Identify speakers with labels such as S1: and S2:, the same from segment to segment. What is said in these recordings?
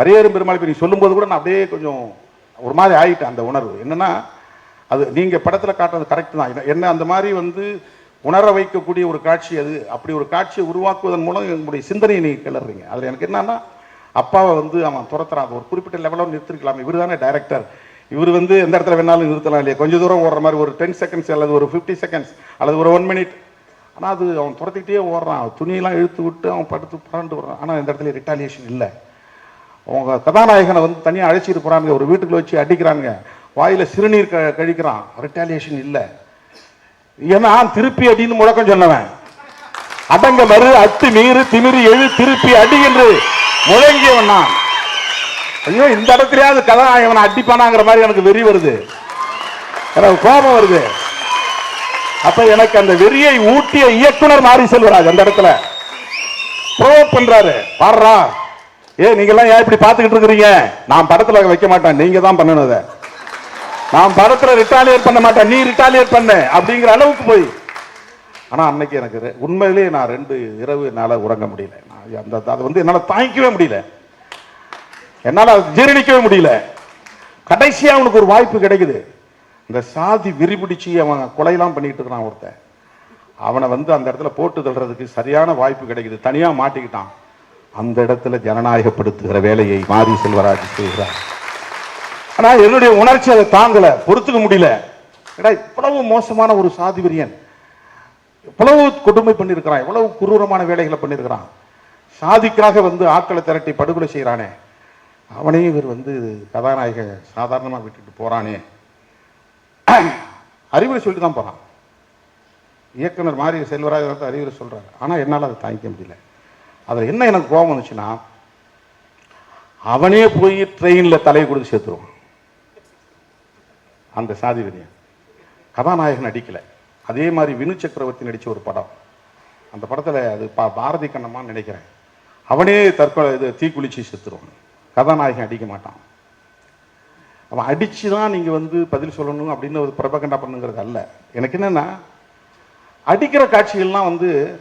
S1: பரியேறும் பெருமாள் இப்போ நீ சொல்லும்போது கூட நான் அப்படியே கொஞ்சம் ஒரு மாதிரி ஆகிட்டேன் அந்த உணர்வு. என்னென்னா அது நீங்கள் படத்தில் காட்டுறது கரெக்ட் தான். என்ன- என்ன அந்த மாதிரி வந்து உணர வைக்கக்கூடிய ஒரு காட்சி அது. அப்படி ஒரு காட்சியை உருவாக்குவதன் மூலம் எங்களுடைய சிந்தனையை நீங்கள் கிளறீங்க அதில் எனக்கு என்னன்னா அப்பாவை வந்து அவன் துரத்துறான். அது ஒரு குறிப்பிட்ட லெவலில் நிறுத்திருக்கலாம். இவர் தானே டைரக்டர் இவர் வந்து எந்த இடத்துல வேணாலும் நிறுத்தலாம் இல்லையா? கொஞ்சம் தூரம் ஓடுற மாதிரி ஒரு டென் செகண்ட்ஸ் அல்லது ஒரு ஃபிஃப்டி செகண்ட்ஸ் அல்லது ஒரு ஒன் மினிட் ஆனால் அது அவன் துரத்திக்கிட்டே ஓடுறான். துணியெல்லாம் இழுத்து விட்டு அவன் படுத்து புரண்டு வர்றான். ஆனால் இந்த இடத்துல ரிட்டாலியேஷன் இல்லை. அவங்க கதாநாயகனை வந்து தனியாக அழைச்சிட்டு போகிறாங்க ஒரு வீட்டுக்குள்ள வச்சு அடிக்கிறாங்க. வாயில் சிறுநீர் க கழிக்கிறான். ரிட்டாலியேஷன் இல்லை. ஏன்னா திருப்பி அடின்னு முழக்கம் சொன்னவன். அடங்க மறு அத்து மீறு திமிரி எழு திருப்பி அடி என்று முழங்கியவன் நான். ஐயோ இந்த இடத்துலயாவது கதாநாயகனை அடிப்பானாங்கிற மாதிரி எனக்கு வெறி வருது. எனக்கு கோபம் வருது. அப்ப எனக்கு அந்த வெறியை ஊட்டிய இயக்குனர் மாறி செல்வராஜ் அந்த இடத்துல. ப்ரோவ் பண்றாரு. பாடுறா. ஏ நீங்க எல்லாம் ஏன் இப்படி பாத்துக்கிட்டு இருக்கிறீங்க? நான் படத்துல வைக்க மாட்டேன். நீங்க தான் பண்ணணும் அதை நான் படத்துல ரிட்டாலியேட் பண்ண மாட்டேன். நீ ரிட்டாலியேட் பண்ண அப்படிங்கிற அளவுக்கு போய். ஆனா அன்னைக்கு எனக்கு உண்மையிலேயே நான் ரெண்டு இரவு என்னால் உறங்க முடியல. நான் அந்த அதை வந்து என்னால் தாங்கிக்கவே முடியல. என்னால் அதை ஜீரணிக்கவே முடியல. கடைசியாக அவனுக்கு ஒரு வாய்ப்பு கிடைக்குது. இந்த சாதி விரிபிடிச்சு அவன் கொலையெல்லாம் பண்ணிட்டு இருக்கிறான் ஒருத்தன். அவனை வந்து அந்த இடத்துல போட்டு தள்ளுறதுக்கு சரியான வாய்ப்பு கிடைக்குது. தனியாக மாட்டிக்கிட்டான். அந்த இடத்துல ஜனநாயகப்படுத்துகிற வேலையை மாரி செல்வராஜ் செய்கிறார். ஆனால் என்னுடைய உணர்ச்சி அதை தாங்கல பொறுத்துக்க முடியல. ஏடா இவ்வளவு மோசமான ஒரு சாதி வெறியன். இவ்வளவு கொடுமை பண்ணியிருக்கிறான் இவ்வளவு குரூரமான வேலைகளை பண்ணியிருக்கிறான். சாதிக்காக வந்து ஆட்களை திரட்டி படுகொலை செய்கிறானே. அவனையும் இவர் வந்து கதாநாயக சாதாரணமா விட்டுட்டு போறானே. அறிவுரை சொல்லிட்டு தான் போறான். இயக்குனர் மாரி செல்வராஜ் வந்து அறிவுரை சொல்றாரு. ஆனா என்னால அதை தாங்கிக்க முடியல. அதில் என்ன எனக்கு கோபம் வந்துச்சுன்னா அவனே போய் ட்ரெயினில் தலையை கொடுத்து சேர்த்துருவான் அந்த சாதி வெறியன் கதாநாயகன் நடிக்கலை. அதே மாதிரி வினு சக்கரவர்த்தி நடித்த ஒரு படம். அந்த படத்தில் அது பா- பாரதி கண்ணம்மான்னு நினைக்கிறேன். அவனே தற்கொலை இது தீக்குளிச்சு செத்துருவான். கதாநாயகன் அடிக்க மாட்டான். அவன் அடித்து தான் நீங்கள் வந்து பதில் சொல்லணும் அப்படின்னு ஒரு பிரபகண்டா பண்ணுங்கிறது அல்ல. எனக்கு என்னென்னா அடிக்கிற காட்சிகள்லாம் வந்து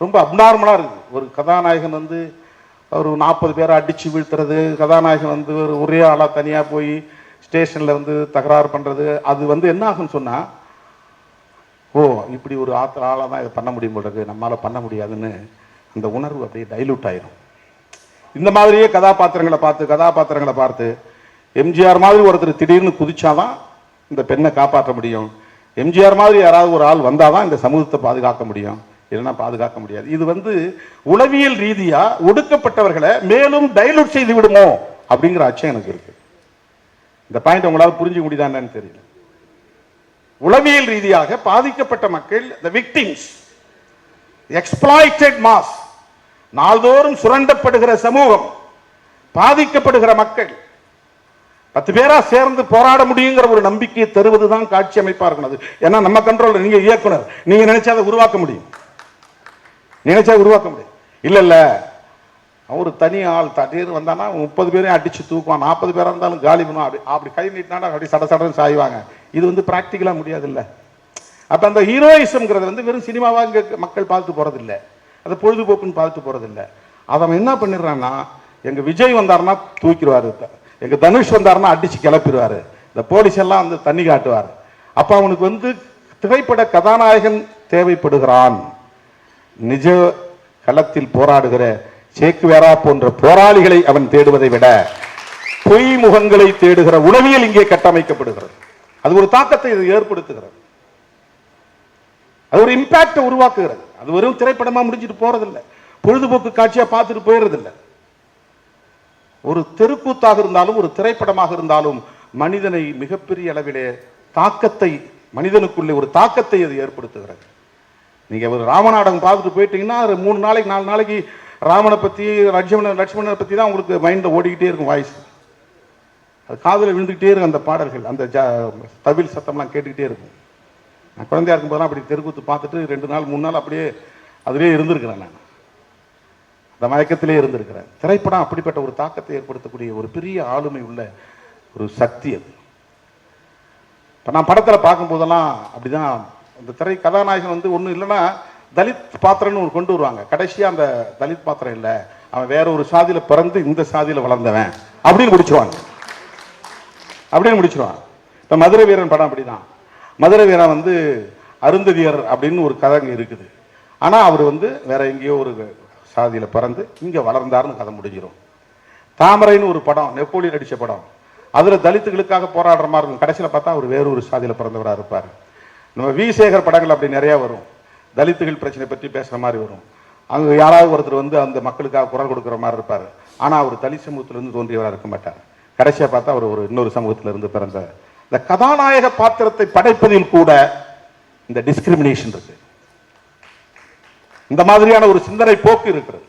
S1: ரொம்ப அப்நார்மலா இருக்குது. ஒரு கதாநாயகன் வந்து ஒரு நாற்பது பேரை அடித்து வீழ்த்துறது கதாநாயகன் வந்து ஒரு ஒரே ஆளாக தனியாக போய் ஸ்டேஷனில் வந்து தகராறு பண்ணுறது அது வந்து என்ன ஆகும்னு சொன்னால் ஓ இப்படி ஒரு ஆத்திர ஆளாக தான் இதை பண்ண முடியும் போடுறது நம்மளால் பண்ண முடியாதுன்னு அந்த உணர்வு அப்படியே டைலூட் ஆயிரும். இந்த மாதிரியே கதாபாத்திரங்களை பார்த்து கதாபாத்திரங்களை பார்த்து எம்ஜிஆர் மாதிரி ஒருத்தர் திடீர்னு குதிச்சாதான் இந்த பெண்ணை காப்பாற்ற முடியும். எம்ஜிஆர் மாதிரி யாராவது ஒரு ஆள் வந்தால் தான் இந்த சமூகத்தை பாதுகாக்க முடியும். இல்லைன்னா பாதுகாக்க முடியாது. இது வந்து உளவியல் ரீதியாக ஒடுக்கப்பட்டவர்களை மேலும் டைலூட் செய்து விடுமோ அப்படிங்கிற அச்சம் எனக்கு இருக்கு. இந்த பாயிண்ட் உங்களால் புரிஞ்சு முடியுதா என்னன்னு தெரியல. உளவியல் ரீதியாக பாதிக்கப்பட்ட மக்கள் த விக்டிம்ஸ் எக்ஸ்பிளாய்டட் மாஸ் நாள்தோறும் சுரண்டப்படுகிற சமூகம் பாதிக்கப்படுகிற மக்கள் பத்து பேரா சேர்ந்து போராட முடியுங்கிற ஒரு நம்பிக்கையை தருவதுதான் காட்சி அமைப்பா இருக்கணும் அது. ஏன்னா நம்ம கண்ட்ரோல் நீங்க இயக்குனர் நீங்க நினைச்சா அதை உருவாக்க முடியும். நினைச்சா உருவாக்க முடியாது. இல்லை இல்லை. அவர் தனி ஆள் தட்டின்னு வந்தானா முப்பது பேரையும் அடிச்சு தூக்குவான். நாற்பது பேராக இருந்தாலும் காலி பண்ணுவான். அப்படி அப்படி கை நீட்டினா அப்படி சட சடன்னு சாய்வாங்க. இது வந்து ப்ராக்டிக்கலாக முடியாது இல்லை அப்போ அந்த ஹீரோயிசம்ங்கிறது வந்து வெறும் சினிமாவாக இங்கே மக்கள் பார்த்து போகிறதில்ல அதை பொழுதுபோக்குன்னு பார்த்து போகிறதில்ல அதை அவன் என்ன பண்ணிடுறான்னா எங்கள் விஜய் வந்தாருன்னா தூக்கிடுவாரு. எங்கள் தனுஷ் வந்தாருன்னா அடித்து கிளப்பிடுவார். இந்த போலீஸ் எல்லாம் வந்து தண்ணி காட்டுவார். அப்போ அவனுக்கு வந்து திரைப்பட கதாநாயகன் தேவைப்படுகிறான். நிஜ களத்தில் போராடுகிற சேக்குவேரா போன்ற போராளிகளை அவன் தேடுவதை விட பொய் முகங்களை தேடுகிற உளவியல் இங்கே கட்டமைக்கப்படுகிறது. அது ஒரு தாக்கத்தை இது ஏற்படுத்துகிறது. அது ஒரு இம்பாக்டை உருவாக்குகிறது. அது வெறும் திரைப்படமா முடிஞ்சிட்டு போறதில்லை. பொழுதுபோக்கு காட்சியா பார்த்துட்டு போயிடுறதில்லை ஒரு தெருக்கூத்தாக இருந்தாலும் ஒரு திரைப்படமாக இருந்தாலும் மனிதனை மிகப்பெரிய அளவிலே தாக்கத்தை மனிதனுக்குள்ளே ஒரு தாக்கத்தை அது ஏற்படுத்துகிறது. நீங்கள் ஒரு ராமநாடகம் பார்த்துட்டு போயிட்டீங்கன்னா ஒரு மூணு நாளைக்கு நாலு நாளைக்கு ராமனை பற்றி லட்சுமணன் லட்சுமணனை பற்றி தான் உங்களுக்கு மைண்டில் ஓடிக்கிட்டே இருக்கும் வாய்ஸ். அது காதில் விழுந்துக்கிட்டே இருக்கும் அந்த பாடல்கள் அந்த ஜ தவில் சத்தம்லாம் கேட்டுக்கிட்டே இருக்கும். நான் குழந்தையா இருக்கும்போதெல்லாம் அப்படி தெருக்கூத்து பார்த்துட்டு ரெண்டு நாள் மூணு நாள் அப்படியே அதிலே இருந்திருக்கிறேன் நான். அந்த மயக்கத்திலே இருந்திருக்கிறேன். திரைப்படம் அப்படிப்பட்ட ஒரு தாக்கத்தை ஏற்படுத்தக்கூடிய ஒரு பெரிய ஆளுமை உள்ள ஒரு சக்தி அது. இப்போ நான் படத்தில் பார்க்கும்போதெல்லாம் அப்படிதான் அந்த திரை கதாநாயகன் வந்து ஒன்றும் இல்லைன்னா தலித் பாத்திரம்னு ஒரு கொண்டு வருவாங்க. கடைசியாக அந்த தலித் பாத்திரம் இல்லை. அவன் வேற ஒரு சாதியில பிறந்து இந்த சாதியில வளர்ந்தவன் அப்படின்னு முடிச்சிருவாங்க. அப்படின்னு முடிச்சிருவான் இப்ப மதுரை வீரன் படம் அப்படிதான். மதுரை வீரன் வந்து அருந்ததியர் அப்படின்னு ஒரு கதை இருக்குது. ஆனா அவர் வந்து வேற எங்கேயோ ஒரு சாதியில பிறந்து இங்க வளர்ந்தாருன்னு கதை முடிஞ்சிடும் தாமரைன்னு ஒரு படம் நெப்போலியன் அடித்த படம். அதுல தலித்துகளுக்காக போராடுற மாதிரி இருக்கும். கடைசியில பார்த்தா அவர் வேறொரு சாதியில் சாதியில பிறந்தவரா இருப்பார். நம்ம வி சேகர் படங்கள் அப்படி நிறைய வரும். தலித்துகள் பிரச்சனை பற்றி பேசுற மாதிரி வரும். அங்க யாராவது ஒருத்தர் வந்து அந்த மக்களுக்காக குரல் கொடுக்குற மாதிரி இருப்பார். ஆனா அவர் தலித் சமூகத்திலிருந்து தோன்றியவராக இருக்க மாட்டார். கடைசியா பார்த்தா அவர் ஒரு இன்னொரு சமூகத்துல இருந்து பிறந்த இந்த கதாநாயக பாத்திரத்தை படைப்பதில் கூட இந்த டிஸ்கிரிமினேஷன் இருக்கு. இந்த மாதிரியான ஒரு சிந்தனை போக்கு இருக்கிறது.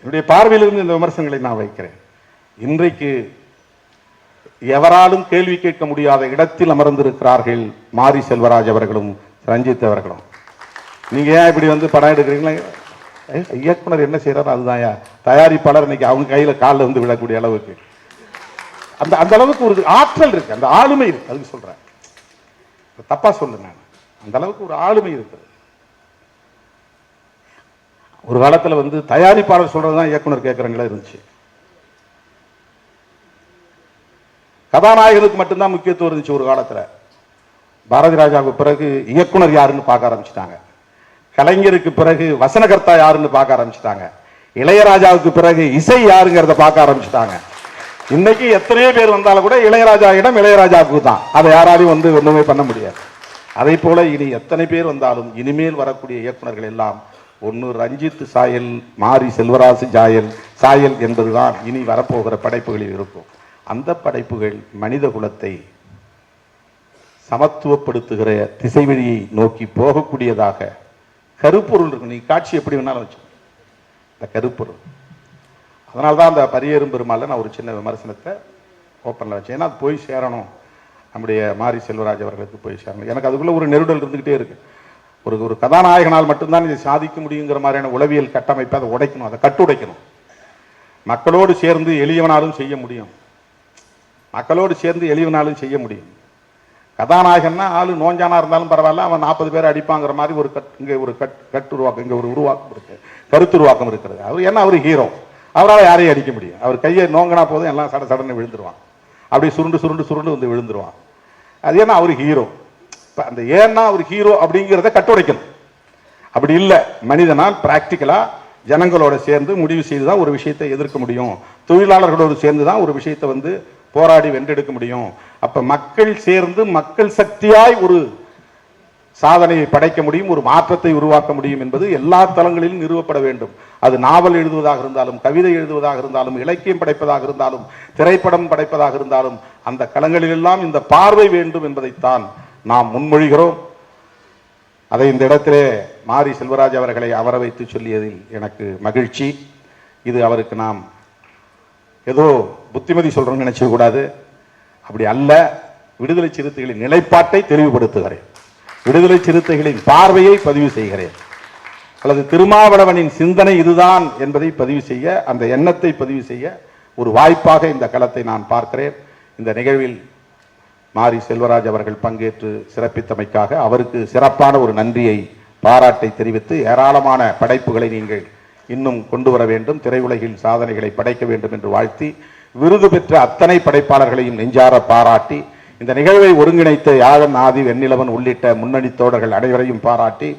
S1: என்னுடைய பார்வையிலிருந்து இந்த விமர்சனங்களை நான் வைக்கிறேன். இன்றைக்கு எவராலும் கேள்வி கேட்க முடியாத இடத்தில் அமர்ந்திருக்கிறார்கள் மாரி செல்வராஜ் அவர்களும் ரஞ்சித் அவர்களும். நீங்க ஏன் இப்படி வந்து படம் எடுக்கிறீங்களா? இயக்குனர் என்ன செய்யறாரு அதுதான்யா தயாரிப்பாளர் இன்னைக்கு அவங்க கையில காலில் வந்து விடக்கூடிய அளவுக்கு. அந்த அந்த அளவுக்கு ஒரு ஆற்றல் இருக்கு அந்த ஆளுமை இருக்கு அதுக்கு சொல்றேன். தப்பா சொல்லு நான். அந்த அளவுக்கு ஒரு ஆளுமை இருக்குது. ஒரு காலத்துல வந்து தயாரிப்பாளர் சொல்றதுதான் இயக்குனர் கேட்குறங்களா இருந்துச்சு. கதாநாயகனுக்கு மட்டும்தான் முக்கியத்துவம் இருந்துச்சு ஒரு காலத்தில். பாரதி ராஜாவுக்கு பிறகு இயக்குனர் யாருன்னு பார்க்க ஆரம்பிச்சிட்டாங்க. கலைஞருக்கு பிறகு வசனகர்த்தா யாருன்னு பார்க்க ஆரம்பிச்சிட்டாங்க. இளையராஜாவுக்கு பிறகு இசை யாருங்கிறத பார்க்க ஆரம்பிச்சிட்டாங்க. இன்னைக்கு எத்தனையோ பேர் வந்தாலும் கூட இளையராஜா இடம் இளையராஜாவுக்கு தான். அதை யாராலையும் வந்து ஒன்றுமே பண்ண முடியாது. அதே போல இனி எத்தனை பேர் வந்தாலும் இனிமேல் வரக்கூடிய இயக்குனர்கள் எல்லாம் ஒன்று ரஞ்சித் சாயல் மாரி செல்வராசு சாயல் சாயல் என்பதுதான் இனி வரப்போகிற படைப்புகளில் இருக்கும். அந்த படைப்புகள் மனித குலத்தை சமத்துவப்படுத்துகிற திசை வழியை நோக்கி போகக்கூடியதாக கருப்பொருள் இருக்கும் நீ காட்சி எப்படி வேணாலும் வச்சு இந்த கருப்பொருள். அதனால தான் அந்த பரியேறும் பெருமாள்ல நான் ஒரு சின்ன விமர்சனத்தை ஓப்பனில் வச்சேன். ஏன்னா அது போய் சேரணும். நம்முடைய மாரி செல்வராஜ் அவர்களுக்கு போய் சேரணும். எனக்கு அதுக்குள்ளே ஒரு நெருடல் இருந்துக்கிட்டே இருக்கு. ஒரு ஒரு கதாநாயகனால் மட்டும்தான் இதை சாதிக்க முடியுங்கிற மாதிரியான உளவியல் கட்டமைப்பை அதை உடைக்கணும். அதை கட்டுடைக்கணும். மக்களோடு சேர்ந்து எளியவனாலும் செய்ய முடியும். மக்களோடு சேர்ந்து எளியவனாலும் செய்ய முடியும். கதாநாயகன்னா ஆளு நோஞ்சானா இருந்தாலும் பரவாயில்ல அவன் நாற்பது பேர் அடிப்பாங்கிற மாதிரி ஒரு கட் இங்கே ஒரு கட் கட்டுருவாக்கம் இங்கே ஒரு உருவாக்கம் இருக்கு. கருத்து உருவாக்கம் இருக்கிறது. அவர் ஏன்னா அவர் ஹீரோ அவரால் யாரையும் அடிக்க முடியும் அவர் கையை நோங்கினா போதும் எல்லாம் சட சடன்னு விழுந்துருவான். அப்படி சுருண்டு சுருண்டு சுருண்டு வந்து விழுந்துருவான். அது ஏன்னா அவர் ஹீரோ இப்போ அந்த ஏன்னா அவர் ஹீரோ அப்படிங்கிறத கட்டுடைக்கணும். அப்படி இல்லை மனிதனால் ப்ராக்டிக்கலாக ஜனங்களோட சேர்ந்து முடிவு செய்து தான் ஒரு விஷயத்தை எதிர்க்க முடியும். தொழிலாளர்களோடு சேர்ந்து தான் ஒரு விஷயத்தை வந்து போராடி வென்றெடுக்க முடியும். அப்ப மக்கள் சேர்ந்து மக்கள் சக்தியாய் ஒரு சாதனையை படைக்க முடியும் ஒரு மாற்றத்தை உருவாக்க முடியும் என்பது எல்லா தளங்களிலும் நிறுவப்பட வேண்டும். அது நாவல் எழுதுவதாக இருந்தாலும் கவிதை எழுதுவதாக இருந்தாலும் இலக்கியம் படைப்பதாக இருந்தாலும் திரைப்படம் படைப்பதாக இருந்தாலும் அந்த களங்களிலெல்லாம் இந்த பார்வை வேண்டும் என்பதைத்தான் நாம் முன்மொழிகிறோம். அதை இந்த இடத்திலே மாரி செல்வராஜ் அவர்களை அவர வைத்து சொல்லியதில் எனக்கு மகிழ்ச்சி. இது அவருக்கு நாம் ஏதோ புத்திமதி சொல்றோம்னு நினைச்ச கூடாது. அப்படி அல்ல விடுதலை சிறுத்தைகளின் நிலைப்பாட்டை தெளிவுபடுத்துகிறேன். விடுதலை சிறுத்தைகளின் பார்வையை பதிவு செய்கிறேன். அல்லது திருமாவளவனின் சிந்தனை இதுதான் என்பதை பதிவு செய்ய அந்த எண்ணத்தை பதிவு செய்ய ஒரு வாய்ப்பாக இந்த களத்தை நான் பார்க்கிறேன். இந்த நிகழ்வில் மாரி செல்வராஜ் அவர்கள் பங்கேற்று சிறப்பித்தமைக்காக அவருக்கு சிறப்பான ஒரு நன்றியை பாராட்டை தெரிவித்து ஏராளமான படைப்புகளை நீங்கள் இன்னும் கொண்டு வர வேண்டும். திரையுலகில் சாதனைகளை படைக்க வேண்டும் என்று வாழ்த்தி விருது பெற்ற அத்தனை படைப்பாளர்களையும் நெஞ்சார பாராட்டி இந்த நிகழ்வை ஒருங்கிணைத்த யாழன் ஆதி வெண்ணிலவன் உள்ளிட்ட முன்னணி தோழர்கள் அனைவரையும் பாராட்டி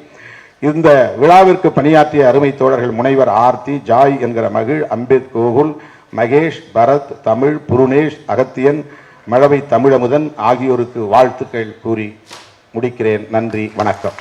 S1: இந்த விழாவிற்கு பணியாற்றிய அருமை தோழர்கள் முனைவர் ஆர்த்தி ஜாய் என்கிற மகிழ் அம்பேத் கோகுல் மகேஷ் பரத் தமிழ் புருணேஷ் அகத்தியன் மழவை தமிழமுதன் ஆகியோருக்கு வாழ்த்துக்கள் கூறி முடிக்கிறேன். நன்றி வணக்கம்.